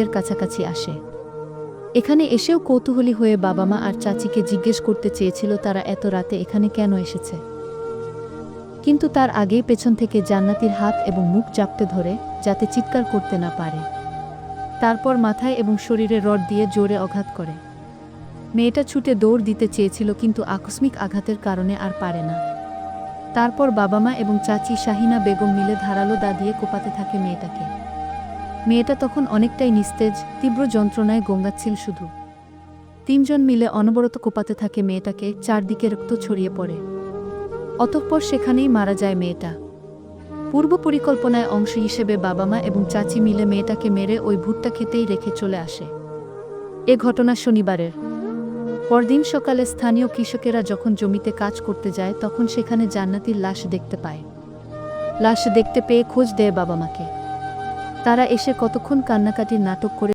এর কাছাকাছি আসে। এখানে এসেও কৌতূহলী হয়ে বাবা মা আর চাচিকে জিজ্ঞেস করতে চেয়েছিল তারা এত রাতে এখানে কেন এসেছে। কিন্তু তার আগেই পেছন থেকে জান্নাতির হাত এবং মুখ চাপতে ধরে, যাতে চিৎকার করতে না পারে। তারপর মাথায় এবং শরীরে রড দিয়ে জোরে আঘাত করে। মেয়েটা ছুটে দৌড় দিতে চেয়েছিল কিন্তু আকস্মিক আঘাতের কারণে আর পারে না। তারপর বাবা মা এবং চাচি শাহিনা বেগম মিলে ধারালো দা দিয়ে কোপাতে থাকে মেয়েটাকে। মেয়েটা তখন অনেকটাই নিস্তেজ, তীব্র যন্ত্রণায় গঙ্গাচ্ছিল শুধু। তিনজন মিলে অনবরত কোপাতে থাকে মেয়েটাকে, চারদিকে রক্ত ছড়িয়ে পড়ে। অতঃপর সেখানেই মারা যায় মেয়েটা। পূর্ব পরিকল্পনায় অংশ হিসেবে বাবা মা এবং চাচি মিলে মেয়েটাকে মেরে ওই ভুট্টা খেতেই রেখে চলে আসে। এ ঘটনা শনিবারের। পরদিন সকালে স্থানীয় কৃষকেরা যখন জমিতে কাজ করতে যায়, তখন সেখানে জান্নাতির লাশ দেখতে পায়। লাশ দেখতে পেয়ে খোঁজ দেয় বাবা মাকে। তারা এসে কতক্ষণ কান্নাকাটির নাটক করে